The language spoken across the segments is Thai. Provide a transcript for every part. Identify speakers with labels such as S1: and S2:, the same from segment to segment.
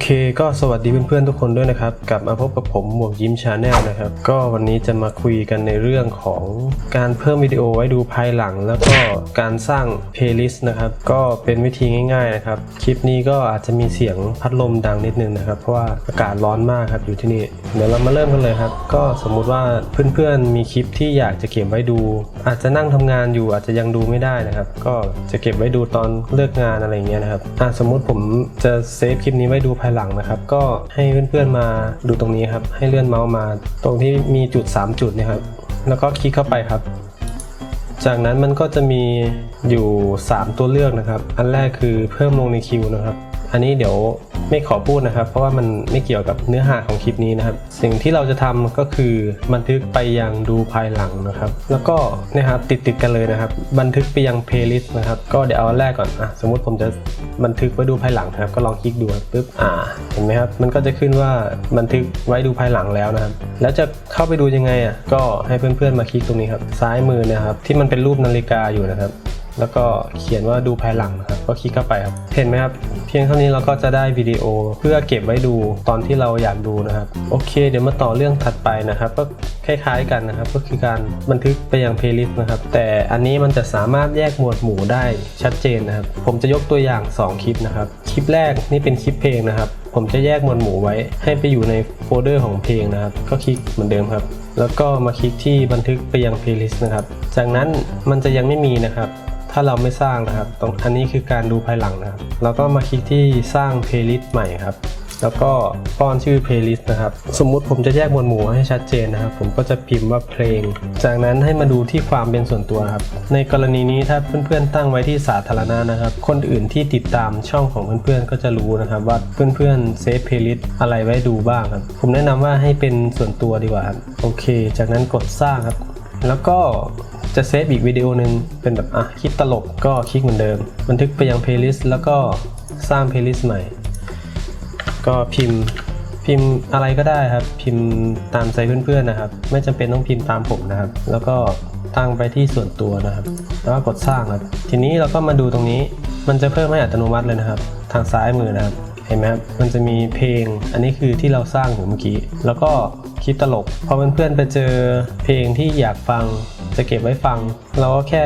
S1: เคก็สวัสดีเพื่อนๆทุกคนด้วยนะครับ กลับมาพบกับผมหมวกยิ้มชาแนลนะครับ ก็วันนี้จะมาคุยกันในเรื่องของการเพิ่มวิดีโอไว้ดูภายหลัง แล้วก็การสร้างเพลย์ลิสต์นะครับ ก็เป็นวิธีง่าย ๆนะครับ คลิปนี้ก็อาจจะมีเสียงพัดลมดังนิดนึงนะครับ เพราะว่าอากาศร้อนมากครับอยู่ที่นี่ เดี๋ยวเรามาเริ่มกันเลยครับ ก็สมมุติว่าเพื่อนๆมีคลิปที่อยากจะเก็บไว้ดู อาจจะนั่งทำงานอยู่อาจจะยังดูไม่ได้นะครับ ก็จะเก็บไว้ดูตอนเลิกงานอะไรเงี้ยนะครับอะสมมุติผมจะเซฟคลิปนี้ไว้ดูภายหลังนะครับ ก็ให้เพื่อนๆมาดูตรงนี้ครับ ให้เลื่อนเมาส์มา ตรงที่มีจุด 3 จุดนะครับ แล้วก็คลิกเข้าไปครับจากนั้นมันก็จะมีอยู่ 3 ตัวเลือกนะครับ อันแรกคือเพิ่มลงในคิวนะครับ อันนี้เดี๋ยว ไม่ขอพูดนะครับ เพราะว่ามันไม่เกี่ยวกับเนื้อหาของคลิปนี้นะครับ สิ่งที่เราจะทำก็คือบันทึกไปยังดูภายหลังนะครับ แล้วก็เนะครับติดติดกันเลยนะครับ บันทึกไปยังเพลย์ลิสต์นะครับ ก็เดี๋ยวเอาแรกก่อนอะสมมุติผมจะบันทึกไว้ดูภายหลังนะครับ ก็ลองคลิกดูปึ๊บอ่าเห็นไหมครับ มันก็จะขึ้นว่าบันทึกไว้ดูภายหลังแล้วนะครับ แล้วจะเข้าไปดูยังไงอะก็ให้เพื่อนๆมาคลิกตรงนี้ครับ ซ้ายมือนะครับ ที่มันเป็นรูปนาฬิกาอยู่นะครับ แล้วก็เขียนว่าดูภายหลังนะครับ ก็คลิกเข้าไปครับ เห็นไหมครับ เพียงเท่านี้เราก็จะได้วิดีโอเพื่อเก็บไว้ดูตอนที่เราอยากดูนะครับ โอเค เดี๋ยวมาต่อเรื่องถัดไปนะครับ ก็คล้ายๆกันนะครับ ก็คือการบันทึกไปยังเพลย์ลิสต์นะครับ แต่อันนี้มันจะสามารถแยกหมวดหมู่ได้ชัดเจนนะครับ ผมจะยกตัวอย่าง 2 คลิปนะครับ คลิปแรกนี่เป็นคลิปเพลงนะครับ ผมจะแยกหมวดหมู่ไว้ ให้ไปอยู่ในโฟลเดอร์ของเพลงนะครับ ก็คลิกเหมือนเดิมครับแล้วก็มาคลิกที่บันทึกไปยังเพลย์ลิสต์นะครับ จากนั้นมันจะยังไม่มีนะครับ ถ้าเราไม่สร้างนะครับ ตรงอันนี้คือการดูภายหลังนะครับเราก็มาคลิกที่สร้างเพลย์ลิสต์ใหม่ครับ แล้วก็ป้อนชื่อเพลย์ลิสต์นะครับ สมมุติผมจะแยกหมวดหมู่ให้ชัดเจนนะครับ ผมก็จะพิมพ์ว่าเพลง จากนั้นให้มาดูที่ความเป็นส่วนตัวครับ ในกรณีนี้ถ้าเพื่อนๆตั้งไว้ที่สาธารณะนะครับ คนอื่นที่ติดตามช่องของเพื่อนๆก็จะรู้นะครับ ว่าเพื่อนๆเซฟเพลย์ลิสต์อะไรไว้ดูบ้างครับ ผมแนะนำว่าให้เป็นส่วนตัวดีกว่าครับ โอเค จากนั้นกดสร้างครับ แล้วก็จะเซฟอีกวิดีโอหนึ่งเป็นแบบอะคลิปตลกก็คลิกเหมือนเดิม บันทึกไปยังเพลย์ลิสต์แล้วก็สร้างเพลย์ลิสต์ใหม่ ก็พิมพ์พิมพ์อะไรก็ได้ครับ พิมพ์ตามใจเพื่อนๆนะครับ ไม่จำเป็นต้องพิมพ์ตามผมนะครับ แล้วก็ตั้งไปที่ส่วนตัวนะครับ แล้วก็กดสร้างครับ ทีนี้เราก็มาดูตรงนี้ มันจะเพิ่มให้อัตโนมัติเลยนะครับ ทางซ้ายมือนะครับ เห็นไหมครับ มันจะมีเพลง อันนี้คือที่เราสร้างอยู่เมื่อกี้ แล้วก็ คลิปตลก พอเพื่อนๆไปเจอเพลงที่อยากฟังจะเก็บไว้ฟัง เราก็แค่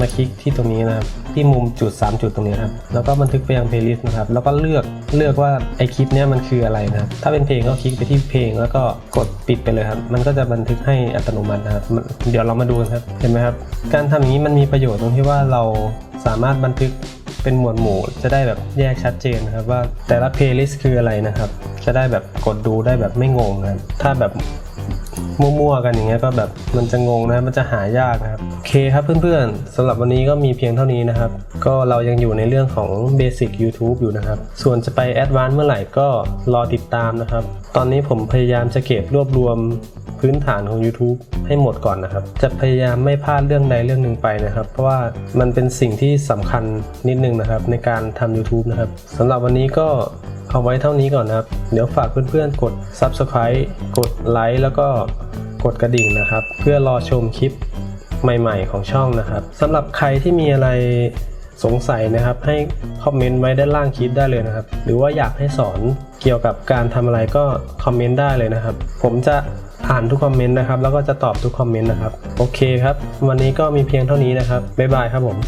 S1: มาคลิกที่ตรงนี้นะครับ ที่มุมจุด 3 จุดตรงนี้ครับ แล้วก็บันทึกไปยังเพลย์ลิสต์นะครับ แล้วก็เลือกเลือกว่าไอคลิปเนี้ยมันคืออะไรนะครับ ถ้าเป็นเพลงก็คลิกไปที่เพลง แล้วก็กดปิดไปเลยครับ มันก็จะบันทึกให้อัตโนมัตินะครับ เดี๋ยวเรามาดูกันครับ เห็นไหมครับ การทำอย่างนี้มันมีประโยชน์ตรงที่ว่าเราสามารถบันทึกเป็นหมวดหมู่จะได้แบบแยกชัดเจนนะครับว่าแต่ละเพลย์ลิสต์คืออะไรนะครับ จะได้แบบกดดูได้แบบไม่งงนะครับถ้าแบบมั่วๆกันอย่างเงี้ยก็แบบมันจะงงนะครับมันจะหายากนะครับโอเคครับเพื่อนๆสำหรับวันนี้ก็มีเพียงเท่านี้นะครับ ก็เรายังอยู่ในเรื่องของ Basic YouTube อยู่นะครับ ส่วนจะไป Advanced เมื่อไหร่ก็รอติดตามนะครับ ตอนนี้ผมพยายามจะเก็บรวบรวมพื้นฐานของ YouTube ให้หมดก่อนนะครับ จะพยายามไม่พลาดเรื่องใดเรื่องหนึ่งไปนะครับ เพราะว่ามันเป็นสิ่งที่สำคัญนิดนึงนะครับ ในการทำ YouTube นะครับสำหรับวันนี้ก็ เอาไว้เท่านี้ก่อนนะครับ เดี๋ยวฝากเพื่อนๆ กด Subscribe กดไลค์แล้วก็กดกระดิ่งนะครับ เพื่อรอชมคลิปใหม่ๆของช่องนะครับสำหรับใครที่มีอะไรสงสัยนะครับ ให้คอมเมนต์ไว้ด้านล่างคลิปได้เลยนะครับ หรือว่าอยากให้สอนเกี่ยวกับการทำอะไรก็คอมเมนต์ได้เลยนะครับ ผมจะอ่านทุกคอมเมนต์นะครับ แล้วก็จะตอบทุกคอมเมนต์นะครับ โอเคครับ วันนี้ก็มีเพียงเท่านี้นะครับบ๊ายบายครับผม